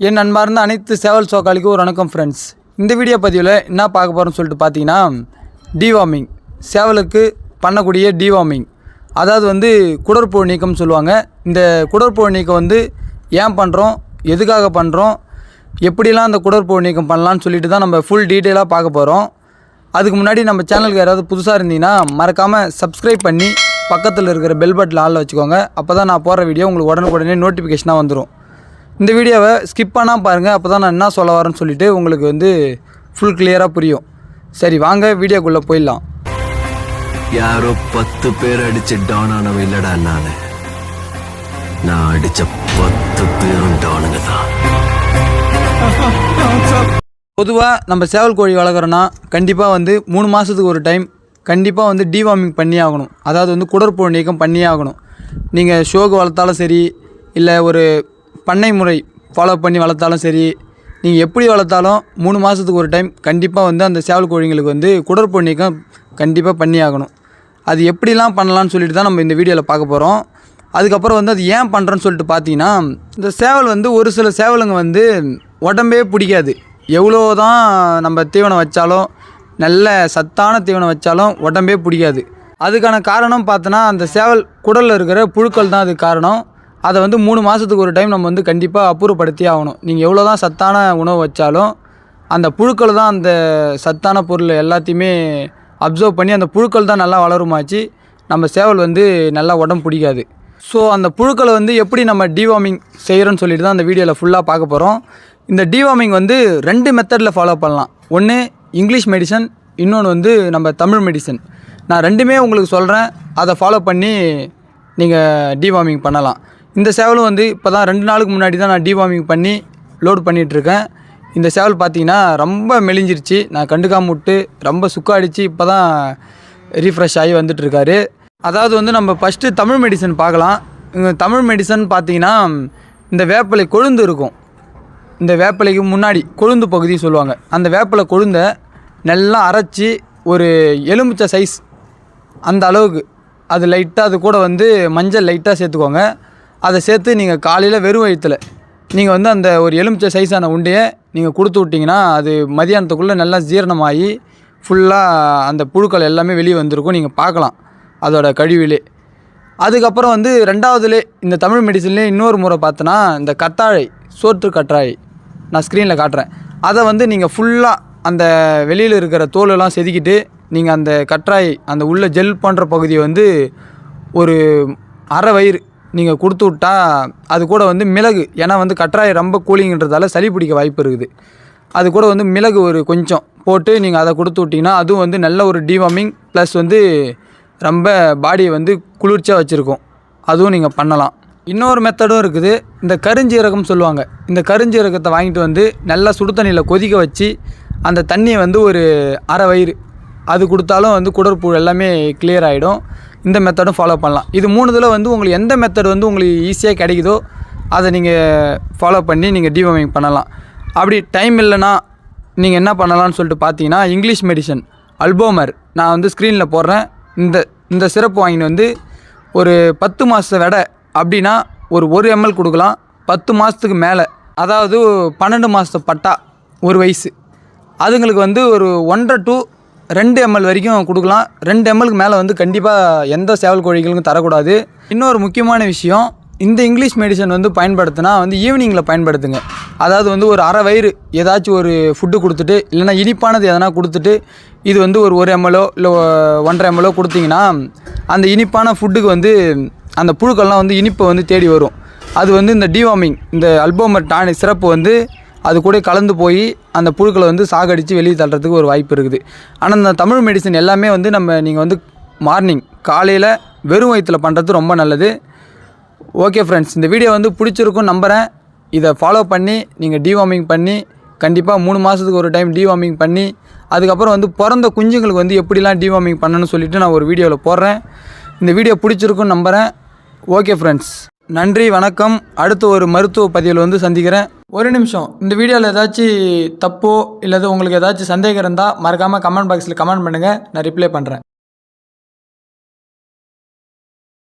என் அன்பார்ந்த அனைத்து சேவல் சோக்காளிக்கும் ஒரு வணக்கம் ஃப்ரெண்ட்ஸ் இந்த வீடியோ பதிவில் என்ன பார்க்க போகிறோம்னு சொல்லிட்டு பார்த்தீங்கன்னா டிவார்மிங் சேவலுக்கு பண்ணக்கூடிய டிவார்மிங் அதாவது வந்து குடற்புழு நீக்கம்னு சொல்லுவாங்க. இந்த குடற்புழு நீக்கம் வந்து ஏன் பண்ணுறோம் எதுக்காக பண்ணுறோம் எப்படிலாம் அந்த குடற்புழு நீக்கம் பண்ணலான்னு சொல்லிட்டு தான் நம்ம ஃபுல் டீட்டெயிலாக பார்க்க போகிறோம் அதுக்கு முன்னாடி நம்ம சேனலுக்கு யாராவது புதுசாக இருந்தீங்கன்னா மறக்காமல் சப்ஸ்கிரைப் பண்ணி பக்கத்தில் இருக்கிற பெல் பட்டில் ஆளில் வச்சுக்கோங்க. அப்போ தான் நான் போடுற வீடியோ உங்களுக்கு உடனுக்குடனே நோட்டிஃபிகேஷனாக வந்துடும் இந்த வீடியோவை ஸ்கிப் பண்ணால் பாருங்கள் அப்போ தான் நான் என்ன சொல்ல வரேன்னு சொல்லிட்டு உங்களுக்கு வந்து ஃபுல் கிளியராக புரியும். சரி வாங்க வீடியோக்குள்ளே போயிடலாம். யாரோ பத்து பேர் அடிச்ச டான் ஆனவன் இல்லடா நானு. நான் அடிச்ச பத்து பேரும் டானுங்க தான். பொதுவாக நம்ம சேவல் கோழி வளர்க்குறோன்னா கண்டிப்பாக வந்து மூணு மாதத்துக்கு ஒரு டைம் கண்டிப்பாக வந்து டிவார்மிங் பண்ணி ஆகணும். அதாவது வந்து குடற்புழு நீக்கம் பண்ணியே ஆகணும். நீங்கள் ஷோக்கு வளர்த்தாலும் சரி இல்லை ஒரு பண்ணை முறை ஃபாலோ பண்ணி வளர்த்தாலும் சரி நீங்கள் எப்படி வளர்த்தாலும் மூணு மாதத்துக்கு ஒரு டைம் கண்டிப்பாக வந்து அந்த சேவல் கோழிங்களுக்கு வந்து குடற்புழு நீக்கம் கண்டிப்பாக பண்ணி ஆகணும். அது எப்படிலாம் பண்ணலாம்னு சொல்லிட்டு தான் நம்ம இந்த வீடியோவில் பார்க்க போகிறோம் அதுக்கப்புறம் வந்து அது ஏன் பண்ணுறோன்னு சொல்லிட்டு பார்த்தீங்கன்னா இந்த சேவல் வந்து ஒரு சில சேவலுங்க வந்து உடம்பே பிடிக்காது. எவ்வளோ தான் நம்ம தீவனம் வச்சாலும் நல்ல சத்தான தீவனம் வச்சாலும் உடம்பே பிடிக்காது. அதுக்கான காரணம் பார்த்தோன்னா அந்த சேவல் குடலில் இருக்கிற புழுக்கள் தான் அதுக்கு காரணம். அதை வந்து மூணு மாதத்துக்கு ஒரு டைம் நம்ம வந்து கண்டிப்பாக அப்புறப்படுத்தி ஆகணும். நீங்கள் எவ்வளோ தான் சத்தான உணவு வச்சாலும் அந்த புழுக்கள் தான் அந்த சத்தான பொருள் எல்லாத்தையுமே அப்சர்வ் பண்ணி அந்த புழுக்கள் தான் நல்லா வளருமாச்சு. நம்ம சேவல் வந்து நல்லா உடம்பு பிடிக்காது. ஸோ அந்த புழுக்களை வந்து எப்படி நம்ம டிவார்மிங் செய்கிறோன்னு சொல்லிட்டு தான் அந்த வீடியோவில் ஃபுல்லாக பார்க்க போகிறோம் இந்த டிவார்மிங் வந்து ரெண்டு மெத்தடில் ஃபாலோ பண்ணலாம். ஒன்று இங்கிலீஷ் மெடிசன் இன்னொன்று வந்து நம்ம தமிழ் மெடிசன் நான் ரெண்டுமே உங்களுக்கு சொல்கிறேன் அதை ஃபாலோ பண்ணி நீங்கள் டிவார்மிங் பண்ணலாம். இந்த சேவலும் வந்து இப்போ தான் ரெண்டு நாளுக்கு முன்னாடி தான் நான் டிவார்மிங் பண்ணி லோடு பண்ணிகிட்ருக்கேன் இந்த சேவல் பார்த்தீங்கன்னா ரொம்ப மெலிஞ்சிருச்சு. நான் கண்டுக்காம விட்டு ரொம்ப சுக்காடிச்சு இப்போ தான் ரீஃப்ரெஷ் ஆகி வந்துட்டுருக்காரு. அதாவது வந்து நம்ம ஃபஸ்ட்டு தமிழ் மெடிசன் பார்க்கலாம். தமிழ் மெடிசன் பார்த்தீங்கன்னா இந்த வேப்பிலை கொழுந்து இருக்கும். இந்த வேப்பிலைக்கு முன்னாடி கொழுந்து பகுதி சொல்லுவாங்க. அந்த வேப்பிலை கொழுந்தை நல்லா அரைச்சி ஒரு எலுமிச்சை சைஸ் அந்த அளவுக்கு. அது லைட்டாக அது கூட வந்து மஞ்சள் லைட்டாக சேர்த்துக்கோங்க. அதை சேர்த்து நீங்கள் காலையில் வெறும் வயிற்றுல நீங்கள் வந்து அந்த ஒரு எலுமிச்சை சைஸான உண்டையை நீங்கள் கொடுத்து விட்டிங்கன்னா அது மதியானத்துக்குள்ளே நல்லா ஜீரணமாகி ஃபுல்லாக அந்த புழுக்கள் எல்லாமே வெளியே வந்திருக்கும். நீங்கள் பார்க்கலாம் அதோட கழிவிலே. அதுக்கப்புறம் வந்து ரெண்டாவதுலே இந்த தமிழ் மெடிசன்லேயே இன்னொரு முறை பார்த்தோன்னா இந்த கத்தாழை சோற்று கற்றாழை. நான் ஸ்க்ரீனில் காட்டுறேன். அதை வந்து நீங்கள் ஃபுல்லாக அந்த வெளியில் இருக்கிற தோலெல்லாம் செதுக்கிட்டு நீங்கள் அந்த கற்றாய் அந்த உள்ள ஜெல் போன்ற பகுதியை வந்து ஒரு அரை வயிறு நீங்கள் கொடுத்து விட்டா அது கூட வந்து மிளகு. ஏன்னா வந்து கற்றாழை ரொம்ப கூலிங்கன்றதால சளி பிடிக்க வாய்ப்பு இருக்குது. அது கூட வந்து மிளகு ஒரு கொஞ்சம் போட்டு நீங்கள் அதை கொடுத்து விட்டிங்கன்னா அதுவும் வந்து நல்ல ஒரு டிவார்மிங் ப்ளஸ் வந்து ரொம்ப பாடியை வந்து குளிர்ச்சியாக வச்சுருக்கும். அதுவும் நீங்கள் பண்ணலாம். இன்னொரு மெத்தடும் இருக்குது. இந்த கருஞ்சீரகம் சொல்லுவாங்க. இந்த கருஞ்சீரகத்தை வாங்கிட்டு வந்து நல்லா சுடு தண்ணியில் கொதிக்க வச்சு அந்த தண்ணியை வந்து ஒரு அரை வயிறு. அது கொடுத்தாலும் வந்து குடற்புழு எல்லாமே கிளியர் ஆகிடும் இந்த மெத்தடும் ஃபாலோ பண்ணலாம். இது மூணுதில் வந்து உங்களுக்கு எந்த மெத்தட் வந்து உங்களுக்கு ஈஸியாக கிடைக்குதோ அதை நீங்கள் ஃபாலோ பண்ணி நீங்கள் டிவமிங் பண்ணலாம். அப்படி டைம் இல்லைன்னா நீங்கள் என்ன பண்ணலாம்னு சொல்லிட்டு பார்த்தீங்கன்னா இங்கிலீஷ் மெடிசன் அல்போமர் நான் வந்து ஸ்க்ரீனில் போடுறேன். இந்த இந்த சிறப்பு வாங்கின்னு வந்து ஒரு பத்து மாத விட அப்படின்னா ஒரு ஒரு எம்எல் கொடுக்கலாம். பத்து மாதத்துக்கு மேலே அதாவது பன்னெண்டு மாதத்து பட்டா ஒரு வயசு. அதுங்களுக்கு வந்து ஒரு ஒன்றரை டூ ரெண்டு எம்எல் வரைக்கும் கொடுக்கலாம். ரெண்டு எம்எல்க்கு மேலே வந்து கண்டிப்பாக எந்த சேவல் கோழிகளுக்கும் தரக்கூடாது. இன்னொரு முக்கியமான விஷயம் இந்த இங்கிலீஷ் மெடிசன் வந்து பயன்படுத்தினா வந்து ஈவினிங்கில் பயன்படுத்துங்க. அதாவது வந்து ஒரு அரை வயிறு ஏதாச்சும் ஒரு ஃபுட்டு கொடுத்துட்டு இல்லைன்னா இனிப்பானது எதனா கொடுத்துட்டு இது வந்து ஒரு ஒரு எம்எல்ஓ இல்லை ஒன்றரை எம்எல்ஓ கொடுத்தீங்கன்னா அந்த இனிப்பான ஃபுட்டுக்கு வந்து அந்த புழுக்கள்லாம் வந்து இனிப்பை வந்து தேடி வரும். அது வந்து இந்த டிவாமிங் இந்த அல்போமர் டானி சிறப்பு வந்து அது கூட கலந்து போய் அந்த புழுக்களை வந்து சாகடித்து வெளியே தள்ளுறதுக்கு ஒரு வாய்ப்பு இருக்குது. ஆனால் இந்த தமிழ் மெடிசன் எல்லாமே வந்து நம்ம நீங்கள் வந்து மார்னிங் காலையில் வெறும் வயிற்றில் பண்ணுறது ரொம்ப நல்லது. ஓகே ஃப்ரெண்ட்ஸ் இந்த வீடியோ வந்து பிடிச்சிருக்கும் நம்புகிறேன் இதை ஃபாலோ பண்ணி நீங்கள் டிவார்மிங் பண்ணி கண்டிப்பாக மூணு மாதத்துக்கு ஒரு டைம் டிவார்மிங் பண்ணி அதுக்கப்புறம் வந்து பிறந்த குஞ்சுங்களுக்கு வந்து எப்படிலாம் டிவார்மிங் பண்ணணும்னு சொல்லிட்டு நான் ஒரு வீடியோவில் போடுறேன். இந்த வீடியோ பிடிச்சிருக்கும் நம்புகிறேன் ஓகே ஃப்ரெண்ட்ஸ் நன்றி வணக்கம். அடுத்த ஒரு மருத்துவ பதிவில் வந்து சந்திக்கிறேன். ஒரு நிமிஷம். இந்த வீடியோவில் ஏதாச்சும் தப்போ இல்லை உங்களுக்கு ஏதாச்சும் சந்தேகம் இருந்தால் மறக்காமல் கமெண்ட் பாக்ஸில் கமெண்ட் பண்ணுங்கள் நான் ரிப்ளை பண்ணுறேன்